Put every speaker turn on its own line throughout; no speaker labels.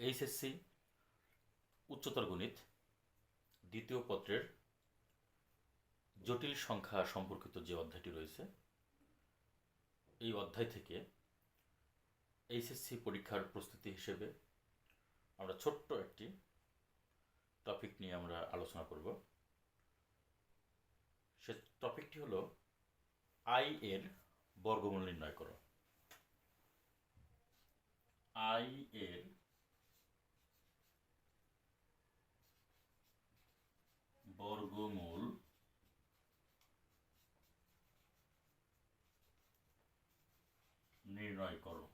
HSC উচ্চতর গণিত, দ্বিতীয় পত্রের জটিল সংখ্যা সম্পর্কিত যে অধ্যায়টি রয়েছে, এই অধ্যায় থেকে এইচএসসি পরীক্ষার প্রস্তুতি হিসেবে আমরা ছোট্ট একটি টপিক নিয়ে আমরা আলোচনা করব। সে টপিকটি হলো আই এর বর্গমূল নির্ণয় করো। আই এর বর্গমূল নির্ণয় করো।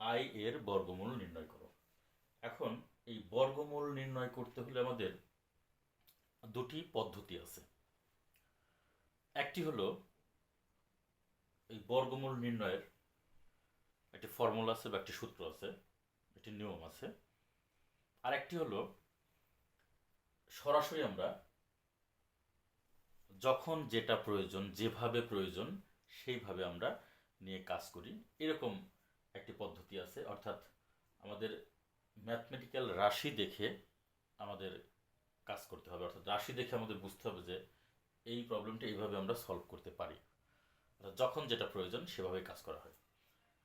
আই এর বর্গমূল নির্ণয় করো। এখন এই বর্গমূল নির্ণয় করতে হলে আমাদের দুটি পদ্ধতি আছে। একটি হলো এই বর্গমূল নির্ণয়ের একটি ফর্মুলা আছে বা একটি সূত্র আছে, একটি নিয়ম আছে। আর একটি হলো সরাসরি আমরা যখন যেটা প্রয়োজন, যেভাবে প্রয়োজন, সেইভাবে আমরা নিয়ে কাজ করি। এরকম একটি পদ্ধতি আছে। অর্থাৎ আমাদের ম্যাথমেটিক্যাল রাশি দেখে আমাদের কাজ করতে হবে। অর্থাৎ রাশি দেখে আমাদের বুঝতে হবে যে এই প্রবলেমটা এইভাবে আমরা সলভ করতে পারি। অর্থাৎ যখন যেটা প্রয়োজন সেভাবে কাজ করা হয়।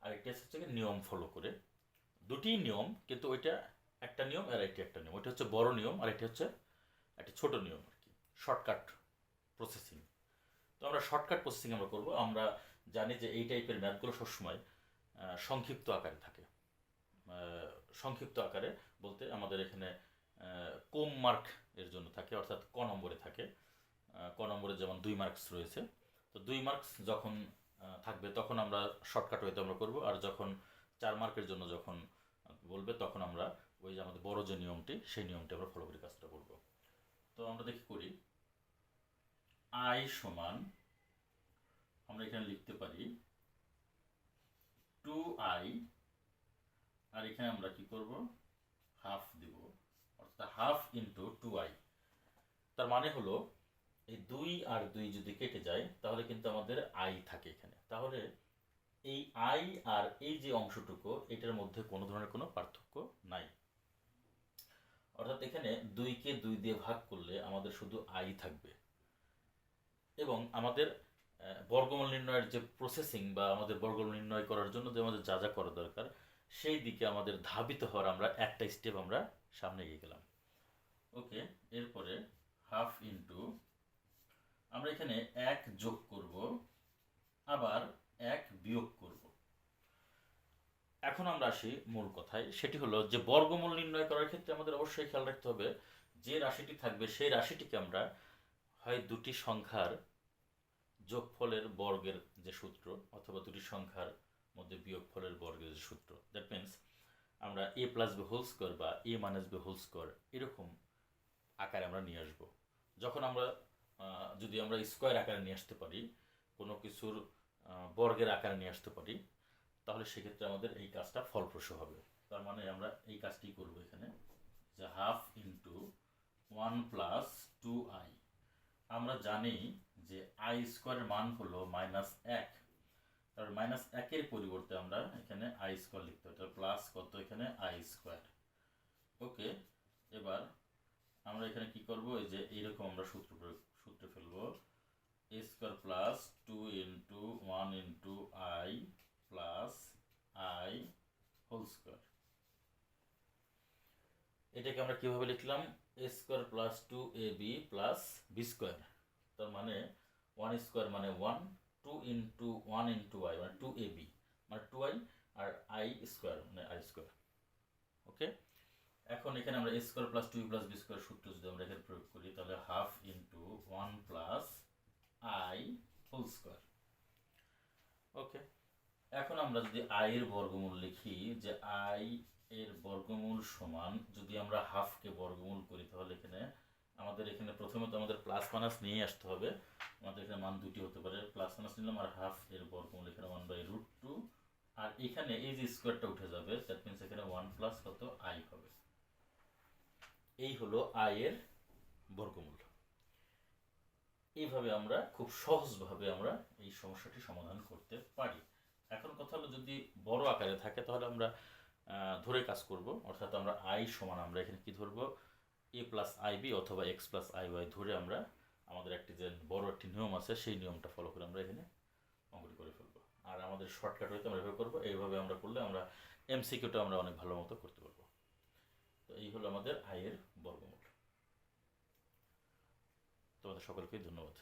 আর একটি হচ্ছে নিয়ম ফলো করে। দুটি নিয়ম, কিন্তু ওইটা একটা নিয়ম আর একটি একটা নিয়ম। ওইটা হচ্ছে বড় নিয়ম আর এটি হচ্ছে একটা ছোট নিয়ম আর কি শর্টকাট প্রসেসিং তো আমরা শর্টকাট প্রসেসিং আমরা করব। আমরা জানি যে এই টাইপের ম্যাথগুলো সবসময় সংক্ষিপ্ত আকারে থাকে। সংক্ষিপ্ত আকারে বলতে আমাদের এখানে কম মার্ক এর জন্য থাকে, অর্থাৎ ক নম্বরে থাকে। ক নম্বরে যেমন দুই মার্কস রয়েছে। তো দুই মার্কস যখন থাকবে তখন আমরা শর্টকাট হয়তো আমরা করব। আর যখন চার মার্কের জন্য যখন বলবে তখন আমরা ওই যে আমাদের বড় যে নিয়মটি, সেই নিয়মটি আমরা ফলো করে কাজটা করব। তো আমরা দেখি করি। আই সমান, আমরা এখানে লিখতে পারি টু আই আর এখানে আমরা কি করব? হাফ দিব। অর্থাৎ হাফ ইন্টু টু আই তার মানে হলো, এই দুই আর দুই যদি কেটে যায়, তাহলে কিন্তু আমাদের আই থাকে এখানে। তাহলে এই আই আর এই যে অংশটুকু, এটার মধ্যে কোনো ধরনের কোনো পার্থক্য নাই। অর্থাৎ এখানে দুইকে দুই দিয়ে ভাগ করলে আমাদের শুধু আই থাকবে। এবং আমাদের বর্গমূল নির্ণয়ের যে প্রসেসিং বা আমাদের বর্গমূল নির্ণয় করার জন্য যে আমাদের যা যা করা দরকার, সেই দিকে আমাদের ধাবিত হওয়ার আমরা একটা স্টেপ আমরা সামনে এগিয়ে গেলাম। ওকে এরপরে হাফ ইন্টু আমরা এখানে এক যোগ করব, আবার এক বিয়োগ করব। এখন আমরা আসি মূল কথায়, সেটি হলো যে বর্গমূল নির্ণয় করার ক্ষেত্রে আমাদের অবশ্যই খেয়াল রাখতে হবে যে রাশিটি থাকবে, সেই রাশিটিকে আমরা হয় দুটি সংখ্যার যোগফলের বর্গের যে সূত্র অথবা দুটি সংখ্যার মধ্যে বিয়োগফলের বর্গের যে সূত্র। দ্যাট মিন্স আমরা A plus B whole square বা A minus B whole square এরকম আকারে আমরা নিয়ে আসব। যখন আমরা যদি আমরা স্কোয়ার আকারে নিয়ে আসতে পারি, কোনো কিছুর বর্গের আকারে নিয়ে আসতে পারি তাহলে সেক্ষেত্রে আমাদের এই কাজটা ফলপ্রসূ হবে। তার মানে আমরা এই কাজটি করব এখানে, যে half into one plus two I. আমরা জানি যে আই স্কোয়ারের মান হলো মাইনাস এক। তার মাইনাস একের পরিবর্তে আমরা এখানে আই স্কোয়ার লিখতে হবে প্লাস কত এখানে? I square. ওকে, এবার আমরা এখানে কি করব? এই যে এইরকম আমরা সূত্র সূত্রে ফেলব A square plus two into one into I plus I whole square এটাকে আমরা কীভাবে লিখলাম? A square plus two A B plus B square তার মানে ওয়ান স্কোয়ার মানে one two into one into I মানে টু এ বি মানে two I আর আই স্কোয়ার মানে আই স্কোয়ার ওকে এখন এখানে আমরা A square plus two plus B square সূত্র যদি আমরা এখানে প্রয়োগ করি, তাহলে half into one plus I whole square okay এখন আমরা যদি আই এর বর্গমূল লিখি, যে আই এর বর্গমূল সমান, যদি আমরা হাফকে বর্গমূল করি, তাহলে এখানে আমাদের এখানে প্রথমত আমাদের প্লাস মাইনাস নিয়ে আসতে হবে। আমাদের এখানে মান দুটি হতে পারে। প্লাস মাইনাস নিলাম আর হাফ এর বর্গমূল এখানে ওয়ান বাই রুট টু আর এখানে এই যে স্কোয়ারটা উঠে যাবে দ্যাট মিনস এখানে ওয়ান প্লাস কত? আই হবে। এই হলো আই এর বর্গমূল। এইভাবে আমরা খুব সহজভাবে আমরা এই সমস্যাটি সমাধান করতে পারি। এখন কথা হলো যদি বড় আকারে থাকে, তাহলে আমরা ধরে কাজ করব। অর্থাৎ আমরা আই সমান আমরা এখানে কি ধরবো? এ প্লাস আই বি অথবা এক্স প্লাস আই ওয়াই ধরে আমরা আমাদের একটি যে বড় একটি নিয়ম আছে, সেই নিয়মটা ফলো করে আমরা এখানে অঙ্কটি করে ফেলব। আর আমাদের শর্টকাট হয়তো আমরা এভাবে করব। এইভাবে আমরা করলে আমরা এমসিকিউটা আমরা অনেক ভালো মতো করতে পারব। তো এই হলো আমাদের আয়ের বর্গমূল। তোমাদের সকলকে ধন্যবাদ।